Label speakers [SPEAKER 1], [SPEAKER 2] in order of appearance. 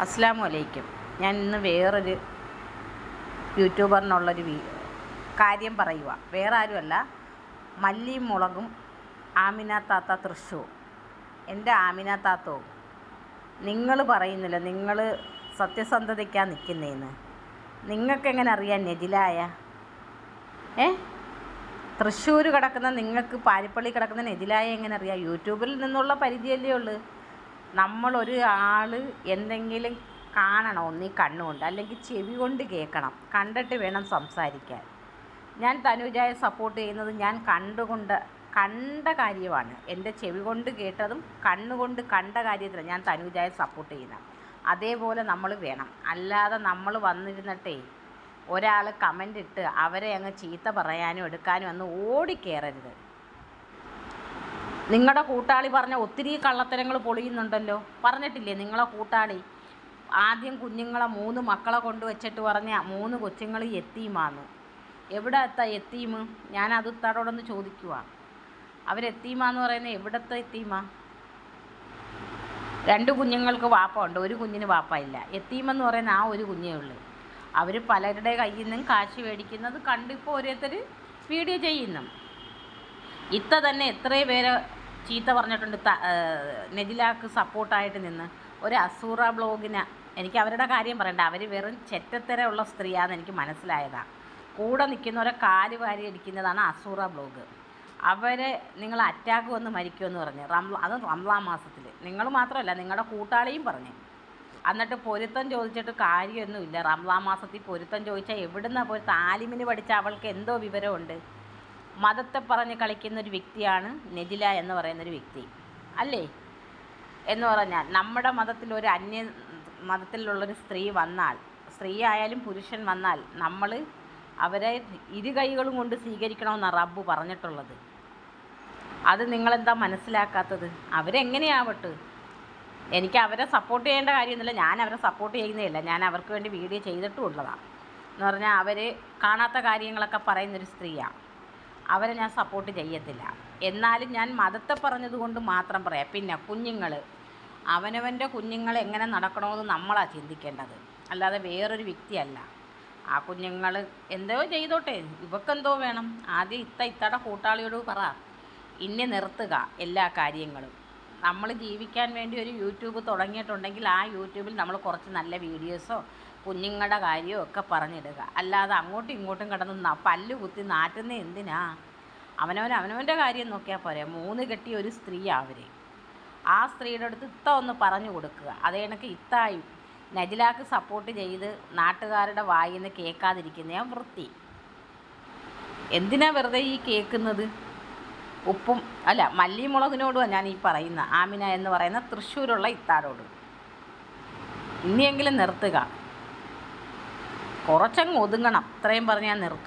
[SPEAKER 1] അസ്സാം വലൈക്കും ഞാൻ ഇന്ന് വേറൊരു യൂട്യൂബറിനുള്ളൊരു കാര്യം പറയുക വേറെ ആരുമല്ല മല്ലിയും മുളകും ആമിന താത്ത തൃശ്ശൂർ. എന്റെ ആമിന താത്തോ നിങ്ങൾ പറയുന്നില്ല നിങ്ങൾ സത്യസന്ധതയ്ക്കാണ് നിൽക്കുന്നതെന്ന് നിങ്ങൾക്കെങ്ങനെ അറിയാം നെജിലായ? ഏ? തൃശ്ശൂർ കിടക്കുന്ന നിങ്ങൾക്ക് പാരിപ്പള്ളി കിടക്കുന്ന നെജിലായ എങ്ങനെ അറിയാം? യൂട്യൂബിൽ നിന്നുള്ള പരിചയമല്ലേ ഉള്ളൂ. നമ്മളൊരു ആൾ എന്തെങ്കിലും കാണണം? ഒന്നീ കണ്ണുകൊണ്ട് അല്ലെങ്കിൽ ചെവി കൊണ്ട് കേൾക്കണം. കണ്ടിട്ട് വേണം സംസാരിക്കാൻ. ഞാൻ തനുജായ സപ്പോർട്ട് ചെയ്യുന്നത് ഞാൻ കണ്ടുകൊണ്ട് കണ്ട കാര്യമാണ്. എന്റെ ചെവി കൊണ്ട് കേട്ടതും കണ്ണുകൊണ്ട് കണ്ട കാര്യത്തിൽ ഞാൻ തനുജായ സപ്പോർട്ട് ചെയ്യുന്നത്. അതേപോലെ നമ്മൾ വേണം. അല്ലാതെ നമ്മൾ വന്നിരുന്നിട്ടേ ഒരാൾ കമന്റ് ഇട്ട് അവരെ അങ്ങ് ചീത്ത പറയാനും എടുക്കാനും അന്ന് ഓടിക്കേറരുത്. നിങ്ങളുടെ കൂട്ടാളി പറഞ്ഞ ഒത്തിരി കള്ളത്തരങ്ങൾ പൊളിയുന്നുണ്ടല്ലോ. പറഞ്ഞിട്ടില്ലേ നിങ്ങളെ കൂട്ടാളി? ആദ്യം കുഞ്ഞുങ്ങളെ മൂന്ന് മക്കളെ കൊണ്ടുവച്ചിട്ട് പറഞ്ഞ മൂന്ന് കൊച്ചുങ്ങൾ എത്തീമാന്ന്. എവിടെ എത്താ എത്തീം ഞാൻ അത് തടോടൊന്ന് ചോദിക്കുക അവരെത്തീമാന്ന് പറയുന്നത് എവിടത്തെ എത്തീമാ? രണ്ട് കുഞ്ഞുങ്ങൾക്ക് വാപ്പ ഉണ്ട് ഒരു കുഞ്ഞിന് വാപ്പ ഇല്ല. എത്തീമെന്ന് പറയുന്ന ആ ഒരു കുഞ്ഞേ ഉള്ളൂ. അവർ പലരുടെ കയ്യിൽ നിന്നും കാശ് മേടിക്കുന്നത് കണ്ടിപ്പോൾ ഓരോരുത്തർ വീഡിയോ ചെയ്യുന്നു. ഇത്ത തന്നെ എത്രയും പേരെ ചീത്ത പറഞ്ഞിട്ടുണ്ട് നെജിലാക്ക് സപ്പോർട്ടായിട്ട് നിന്ന്. ഒരു അസൂറ ബ്ലോഗിന് എനിക്ക് അവരുടെ കാര്യം പറയണ്ട. അവർ വെറും ചെറ്റത്തരമുള്ള സ്ത്രീയാണെന്ന് എനിക്ക് മനസ്സിലായതാണ് കൂടെ നിൽക്കുന്നവരെ കാൽ വാരി അടിക്കുന്നതാണ് അസൂറ ബ്ലോഗ്. അവരെ നിങ്ങൾ അറ്റാക്ക് വന്ന് മരിക്കുമെന്ന് പറഞ്ഞ്. റംല അത് റംലാ മാസത്തിൽ നിങ്ങൾ മാത്രമല്ല നിങ്ങളുടെ കൂട്ടാളിയും പറഞ്ഞു. എന്നിട്ട് പൊരുത്തം ചോദിച്ചിട്ട് കാര്യമൊന്നുമില്ല. റംലാ മാസത്തിൽ പൊരുത്തം ചോദിച്ചാൽ എവിടുന്നാണ് പോയി താലിമിന് പഠിച്ച അവൾക്ക് എന്തോ വിവരമുണ്ട്. മതത്തെ പറഞ്ഞ് കളിക്കുന്ന ഒരു വ്യക്തിയാണ് നെജില എന്ന് പറയുന്ന ഒരു വ്യക്തി. അല്ലേ? എന്ന് പറഞ്ഞാൽ നമ്മുടെ മതത്തിൽ ഒരു അന്യ മതത്തിലുള്ളൊരു സ്ത്രീ വന്നാൽ സ്ത്രീ ആയാലും പുരുഷൻ വന്നാൽ നമ്മൾ അവരെ ഇരു കൈകളും കൊണ്ട് സ്വീകരിക്കണമെന്നാണ് റബ്ബ് പറഞ്ഞിട്ടുള്ളത്. അത് നിങ്ങളെന്താ മനസ്സിലാക്കാത്തത്? അവരെങ്ങനെയാവട്ടെ? എനിക്ക് അവരെ സപ്പോർട്ട് ചെയ്യേണ്ട കാര്യമൊന്നുമില്ല. ഞാൻ അവരെ സപ്പോർട്ട് ചെയ്യുന്നതല്ല. ഞാൻ അവർക്ക് വേണ്ടി വീഡിയോ ചെയ്തിട്ടുമുള്ളതാണ്. എന്ന് പറഞ്ഞാൽ അവർ കാണാത്ത കാര്യങ്ങളൊക്കെ പറയുന്നൊരു സ്ത്രീയാണ്. അവരെ ഞാൻ സപ്പോർട്ട് ചെയ്യത്തില്ല. എന്നാലും ഞാൻ മതത്തെ പറഞ്ഞതുകൊണ്ട് മാത്രം പറയാം. പിന്നെ കുഞ്ഞുങ്ങൾ അവനവന്റെ കുഞ്ഞുങ്ങൾ എങ്ങനെ നടക്കണമെന്ന് നമ്മളാണ് ചിന്തിക്കേണ്ടത്. അല്ലാതെ വേറൊരു വ്യക്തിയല്ല. ആ കുഞ്ഞുങ്ങൾ എന്തോ ചെയ്തോട്ടെ. ഇവക്കെന്തോ വേണം. ആദ്യം ഇത്ത ഇത്തയുടെ കൂട്ടാളിയോട് പറ. ഇന്നെ നിർത്തുക എല്ലാ കാര്യങ്ങളും. നമ്മൾ ജീവിക്കാൻ വേണ്ടി ഒരു യൂട്യൂബ് തുടങ്ങിയിട്ടുണ്ടെങ്കിൽ ആ യൂട്യൂബിൽ നമ്മൾ കുറച്ച് നല്ല വീഡിയോസോ കുഞ്ഞുങ്ങളുടെ കാര്യമോ ഒക്കെ പറഞ്ഞിടുക. അല്ലാതെ അങ്ങോട്ടും ഇങ്ങോട്ടും കിടന്ന് പല്ല് കുത്തി നാറ്റുന്ന എന്തിനാ? അവനവൻ അവനവന്റെ കാര്യം നോക്കിയാൽ പോരെ. മൂന്ന് കെട്ടിയ ഒരു സ്ത്രീ അവർ ആ സ്ത്രീയുടെ അടുത്ത് ഇത്ത ഒന്ന് പറഞ്ഞു കൊടുക്കുക. അതേ കണക്ക് ഇത്തായി നജിലാക്ക് സപ്പോർട്ട് ചെയ്ത് നാട്ടുകാരുടെ വായിൽ നിന്ന് വൃത്തി. എന്തിനാ വെറുതെ ഈ കേൾക്കുന്നത്? ഉപ്പും അല്ല മല്ലിമുളകിനോടുമാണ് ഞാൻ ഈ പറയുന്ന ആമിന എന്ന് പറയുന്ന തൃശ്ശൂരുള്ള ഇത്താരോട് ഇനിയെങ്കിലും നിർത്തുക. കുറച്ചങ്ങ് ഒതുങ്ങണം. ഇത്രയും പറഞ്ഞ് ഞാൻ നിർത്തുക